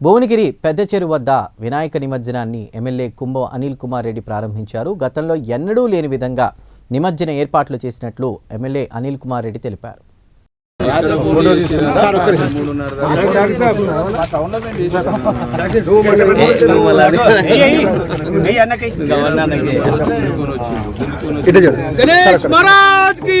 భువనగిరి పెద్దచేరు వద్ద వినాయక నిమజ్జనాన్ని ఎమ్మెల్యే కుంభ అనిల్ కుమార్ రెడ్డి ప్రారంభించారు. గతంలో ఎన్నడూ లేని విధంగా నిమజ్జన ఏర్పాట్లు చేసినట్లు ఎమ్మెల్యే అనిల్ కుమార్ రెడ్డి తెలిపారు. గణేష్ మహారాజ్కి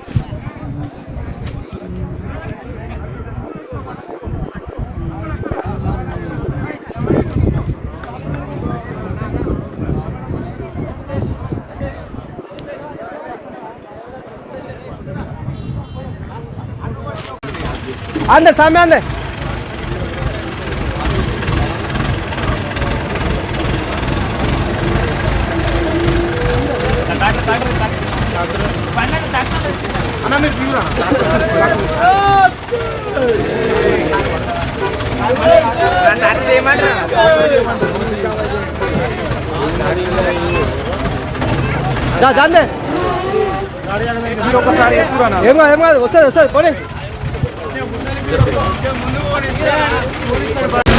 కుంభమణి అందే సామె అందే జా జాందే ఒకసారి ఏం కాదు ఏం కాదు వస్తుంది వస్తుంది పోనీ Hello, everybody, everybody, everybody.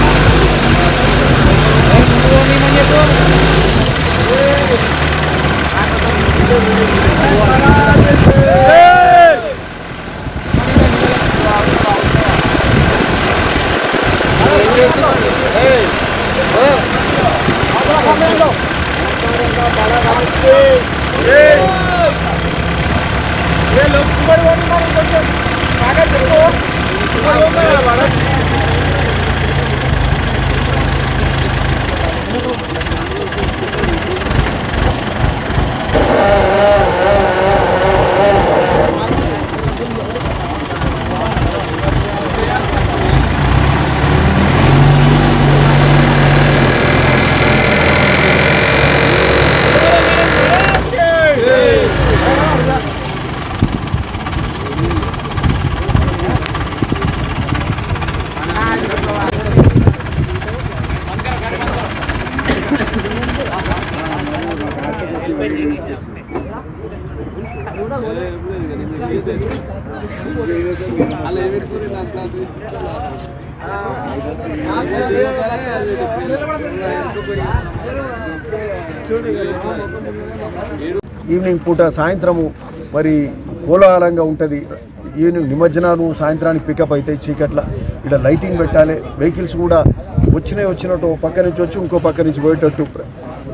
Evening పూట సాయంత్రము మరి కోలాహలంగా ఉంటుంది. ఈవినింగ్ నిమజ్జనాలు సాయంత్రానికి పికప్ అవుతాయి చీకట్ల. ఇక్కడ లైటింగ్ పెట్టాలి. వెహికల్స్ కూడా వచ్చినవి వచ్చినట్టు ఒక పక్క నుంచి వచ్చి ఇంకో పక్క నుంచి పోయేటట్టు.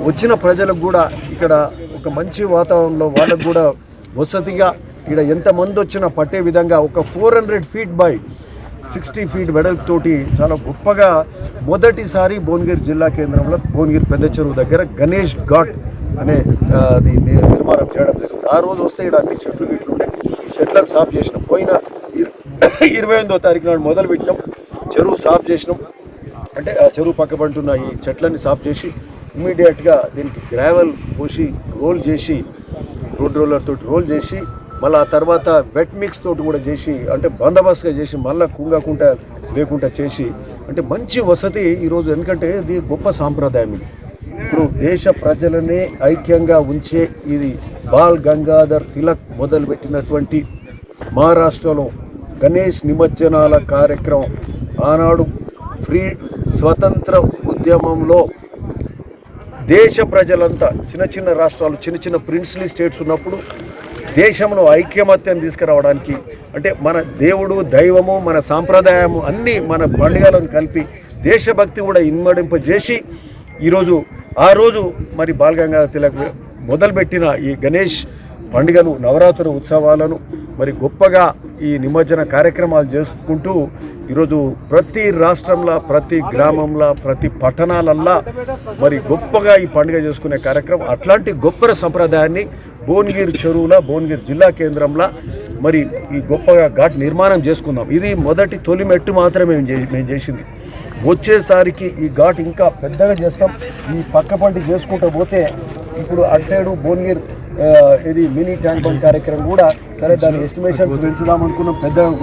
వచ్చిన ప్రజలకు కూడా ఇక్కడ ఒక మంచి వాతావరణంలో వాళ్ళకు కూడా వసతిగా ఇక్కడ ఎంతమంది వచ్చినా పట్టే విధంగా ఒక four hundred feet by sixty feet వెడల్పుతోటి చాలా గొప్పగా మొదటిసారి భువనగిరి జిల్లా కేంద్రంలో భువనగిరి పెద్ద చెరువు దగ్గర గణేష్ ఘాట్ అనే అది నిర్మాణం చేయడం జరిగింది. ఆ రోజు వస్తే ఇక్కడ అన్ని చెట్లు గిట్లు ఉండే. ఈ చెట్లకు సాఫ్ చేసినాం. పోయిన ఇరవై ఎనిమిదో తారీఖు నాడు మొదలు పెట్టినాం చెరువు సాఫ్ చేసినాం. అంటే ఆ చెరువు పక్కబంటున్న ఈ చెట్లన్నీ సాఫ్ చేసి ఇమ్మీడియట్గా దీనికి గ్రావెల్ పోసి రోల్ చేసి రోడ్ రోలర్ తోటి రోల్ చేసి మళ్ళీ ఆ తర్వాత వెట్ మిక్స్ తోటి కూడా చేసి అంటే బందోబస్తుగా చేసి మళ్ళీ కుంగకుండా లేకుండా చేసి అంటే మంచి వసతి ఈరోజు. ఎందుకంటే ఇది గొప్ప సాంప్రదాయం ఇది. ఇప్పుడు దేశ ప్రజలనే ఐక్యంగా ఉంచే ఇది బాల్ గంగాధర్ తిలక్ మొదలుపెట్టినటువంటి మహారాష్ట్రలో గణేష్ నిమజ్జనాల కార్యక్రమం. ఆనాడు ఫ్రీ స్వతంత్ర ఉద్యమంలో దేశ ప్రజలంతా చిన్న చిన్న రాష్ట్రాలు చిన్న చిన్న ప్రిన్స్లీ స్టేట్స్ ఉన్నప్పుడు దేశంలో ఐక్యమత్యం తీసుకురావడానికి అంటే మన దేవుడు దైవము మన సాంప్రదాయము అన్నీ మన పండుగలను కలిపి దేశభక్తి కూడా ఇన్మడింపజేసి ఈరోజు ఆ రోజు మరి బాలగంగాధర తిలక్ మొదలుపెట్టిన ఈ గణేష్ పండుగను నవరాత్రి ఉత్సవాలను మరి గొప్పగా ఈ నిమజ్జన కార్యక్రమాలు చేసుకుంటూ ఈరోజు ప్రతి రాష్ట్రంలో ప్రతి గ్రామంలో ప్రతి పట్టణాలల్లా మరి గొప్పగా ఈ పండుగ చేసుకునే కార్యక్రమం అట్లాంటి గొప్ప సంప్రదాయాన్ని భువనగిరి చెరువుల భువనగిరి జిల్లా కేంద్రంలో మరి ఈ గొప్పగా ఘాట్ నిర్మాణం చేసుకుందాం. ఇది మొదటి తొలి మెట్టు మాత్రమే మేము చేసింది. వచ్చేసరికి ఈ ఘాట్ ఇంకా పెద్దగా చేస్తాం. ఈ పక్క పంటి చేసుకుంటూ పోతే ఇప్పుడు అటు సైడు భువనగిరి ఇది మినీ ట్యాంక్ బండ్ కార్యక్రమం కూడా సరే దాని ఎస్టిమేషన్స్ పెంచుదాం అనుకున్నాం. పెద్దగా